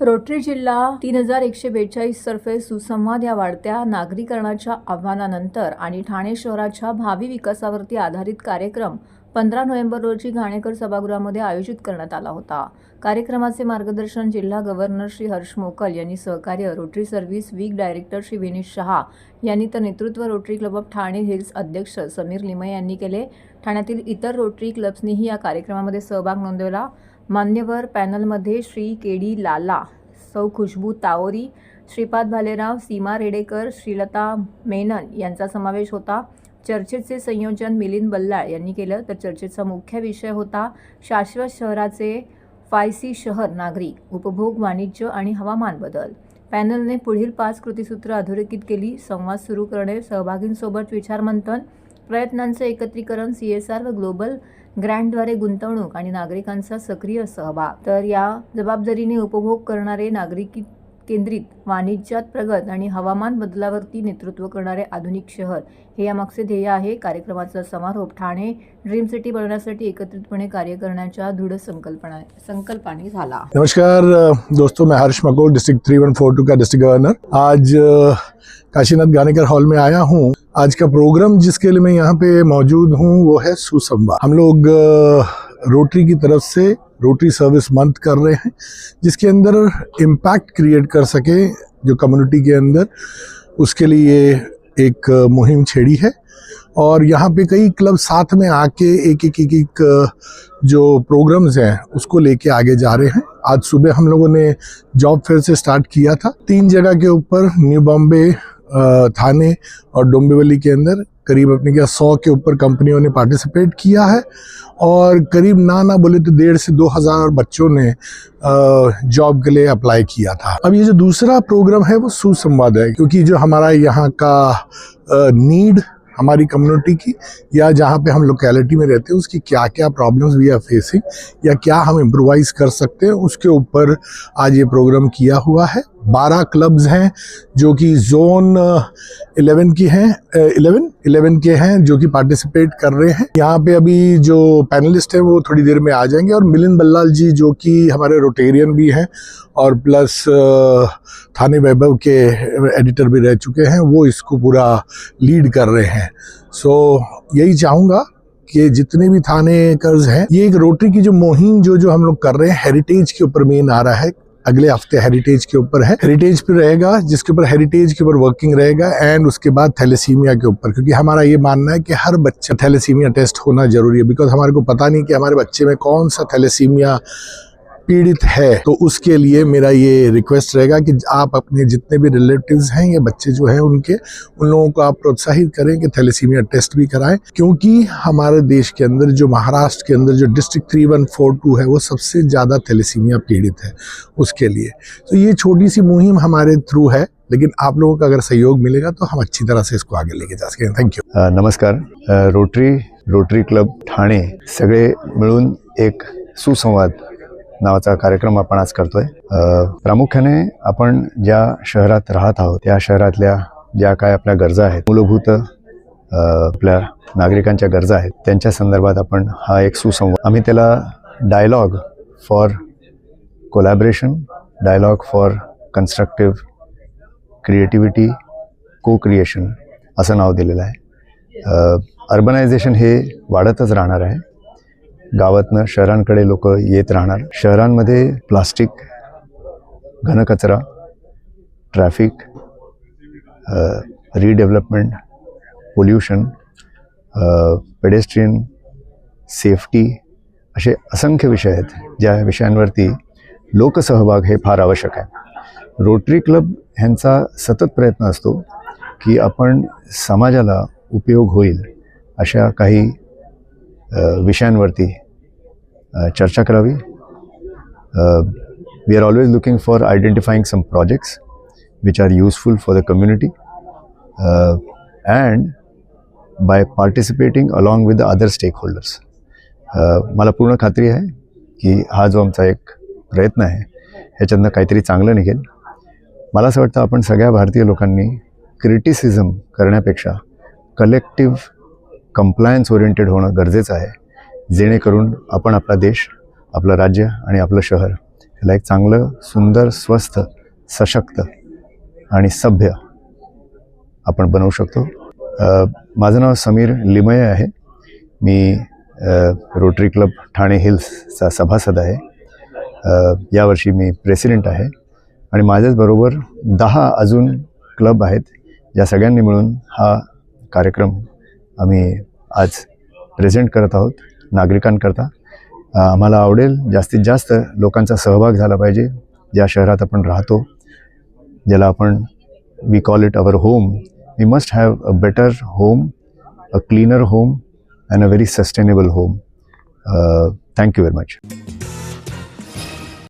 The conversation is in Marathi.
रोटरी जिल्हा तीन हजार एकशे बेचाळीस तर्फे सुसंवाद या वाढत्या नागरीकरणाच्या आव्हानानंतर आणि ठाणे शहराच्या भावी विकासावरती आधारित कार्यक्रम पंधरा नोव्हेंबर रोजी घाणेकर सभागृहामध्ये आयोजित करण्यात आला होता. कार्यक्रमाचे मार्गदर्शन जिल्हा गव्हर्नर श्री हर्ष मोकल यांनी सहकार्य Rotary service week director Shri Vineet Shah यांनी तर नेतृत्व Rotary club of Thane hills अध्यक्ष समीर लिमये यांनी केले. ठाण्यातील इतर रोटरी क्लब्सनीही या कार्यक्रमामध्ये सहभाग नोंदवला. मान्यवर पॅनलमध्ये श्री के डी लाला सौ खुशबू ताओरी श्रीपाद भालेराव सीमा रेडेकर श्रीलता मेनन यांचा समावेश होता. चर्चेचे संयोजन मिलिंद बल्लाळ यांनी केलं. तर चर्चेचा मुख्य विषय होता शाश्वत शहराचे फायसी शहर नागरिक उपभोग वाणिज्य आणि हवामान बदल. पॅनलने पुढील पाच कृतीसूत्र अधोरेखित केली. संवाद सुरू करणे सहभागींसोबत विचारमंथन प्रयत्नांचे एकत्रीकरण सी एस आर व ग्लोबल ग्रँडद्वारे गुंतवणूक आणि नागरिकांचा सक्रिय सहभाग. तर या जबाबदारीने उपभोग करणारे नागरिकी केंद्रित वाणिज्यात प्रगत आणि हवामान बदलावरती नेतृत्व करणारे आधुनिक शहर हे यामागचे ध्येय आहे. कार्यक्रमाचा समारोप ठाणे ड्रीम सिटी बनवण्यासाठी एकत्रितपणे कार्य करण्याच्या दृढ संकल्पना संकल्पाने झाला. नमस्कार दोस्तों मैं Harsh Makol district three one four two का डिस्ट्रिक्ट गवर्नर आज काशीनाथ गानेकर हॉल में आया हूँ. आज का प्रोग्राम जिसके लिए मैं यहाँ पे मौजूद हूँ, वो है सुसंवाद। हम लोग रोटरी की तरफ़ से रोटरी सर्विस मंथ कर रहे हैं, जिसके अंदर इम्पैक्ट क्रिएट कर सके जो कम्युनिटी के अंदर। उसके लिए एक मुहिम छेड़ी है और यहाँ पे कई क्लब साथ में आके एक एक एक एक जो प्रोग्राम्स हैं, उसको लेके आगे जा रहे हैं। आज सुबह हम लोगों ने जॉब फेयर से स्टार्ट किया था। तीन जगह के ऊपर न्यू बॉम्बे थाने और डोंबिवली के अंदर करीब अपने क्या सौ के ऊपर कंपनियों ने पार्टिसिपेट किया है। और करीब ना ना बोले तो डेढ़ से दो हज़ार बच्चों ने जॉब के लिए अप्लाई किया था। अब ये जो दूसरा प्रोग्राम है, वो सुसंवाद है, क्योंकि जो हमारा यहाँ का नीड हमारी कम्युनिटी की, या जहाँ पे हम लोकेलिटी में रहते हैं, उसकी क्या क्या प्रॉब्लम्स वी आर फेसिंग या क्या हम इम्प्रोवाइज कर सकते हैं, उसके ऊपर आज ये प्रोग्राम किया हुआ है। बारह क्लब्स हैं, जो कि जोन इलेवन की हैं इलेवन इलेवन के हैं, जो कि पार्टिसिपेट कर रहे हैं। यहाँ पे अभी जो पैनलिस्ट हैं, वो थोड़ी देर में आ जाएँगे। और मिलिंद बल्लाल जी, जो कि हमारे रोटेरियन भी हैं, और प्लस थाने वैभव के एडिटर भी रह चुके हैं, वो इसको पूरा लीड कर रहे हैं। सो यही चाहूँगा कि जितने भी थाने कर्ज हैं, ये एक रोटरी की जो मुहिम, जो जो हम लोग कर रहे हैं हेरिटेज के ऊपर मेन आ रहा है। अगले हफ़्ते हेरिटेज के ऊपर है। हेरिटेज पे रहेगा, जिसके ऊपर हेरिटेज के ऊपर वर्किंग रहेगा एंड उसके बाद थैलेसीमिया के ऊपर। क्योंकि हमारा ये मानना है कि हर बच्चा थैलेसीमिया टेस्ट होना ज़रूरी है बिकॉज़ हमारे को पता नहीं कि हमारे बच्चे में कौन सा थैलेसीमिया पीड़ित है तो उसके लिए मेरा ये रिक्वेस्ट रहेगा कि आप अपने जितने भी रिलेटिव्स हैं, या बच्चे जो हैं उनके, उन लोगों को आप प्रोत्साहित करें कि थैलेसीमिया टेस्ट भी कराएँ, क्योंकि हमारे देश के अंदर जो महाराष्ट्र के अंदर जो district three one four two है, वो सबसे ज़्यादा थैलेसीमिया पीड़ित है उसके लिए। तो ये छोटी सी मुहिम हमारे थ्रू है, लेकिन आप लोगों का अगर सहयोग मिलेगा तो हम अच्छी तरह से इसको आगे लेके जा सकेंगे थैंक यू नमस्कार। रोटरी रोटरी क्लब, ठाणे, सगळे मिळून एक सुसंवाद नावाचा कार्यक्रम आपण आज करतोय. प्रामुख्याने आपण ज्या शहरात राहत आहोत त्या शहरातल्या ज्या काय आपल्या गरजा आहेत मूलभूत आपल्या नागरिकांच्या गरजा आहेत त्यांच्या संदर्भात आपण हा एक सुसंवाद आम्ही त्याला dialogue for collaboration dialogue for constructive creativity co creation असं नाव दिलेलं आहे. अर्बनायझेशन हे वाढतच राहणार आहे. गावातनं शहरांकडे लोक येत राहणार. शहरांमध्ये प्लास्टिक घनकचरा traffic redevelopment pollution pedestrian safety असे असंख्य विषय आहेत ज्या विषयांवरती लोकसहभाग हे फार आवश्यक आहे. रोटरी क्लब ह्यांचा सतत प्रयत्न असतो की आपण समाजाला उपयोग होईल अशा काही विषयांवरती चर्चा करावी. We are always looking for identifying some projects which are useful for the community and by participating along with the other stakeholders मला पूर्ण खात्री आहे की हा जो आमचा एक प्रयत्न आहे ह्याच्यातनं काहीतरी चांगलं निघेल. मला असं वाटतं आपण सगळ्या भारतीय लोकांनी क्रिटिसिझम करण्यापेक्षा कलेक्टिव्ह कम्प्लायन्स ओरिएंटेड होणं गरजेचं आहे. जेणेकरून आपण आपला देश आपलं राज्य आणि आपलं शहर ह्याला एक चांगलं सुंदर स्वस्थ सशक्त आणि सभ्य आपण बनवू शकतो. माझं नाव समीर लिमये आहे. मी रोटरी क्लब ठाणे हिल्सचा सभासद आहे. यावर्षी मी प्रेसिडेंट आहे आणि माझ्याचबरोबर दहा अजून क्लब आहेत. या सगळ्यांनी मिळून हा कार्यक्रम आम्ही आज प्रेझेंट करत आहोत नागरिकांकरता. आम्हाला आवडेल जास्तीत जास्त लोकांचा सहभाग झाला पाहिजे. ज्या शहरात आपण राहतो ज्याला आपण we call it our home we must have a better home a cleaner home and a very sustainable home thank you very much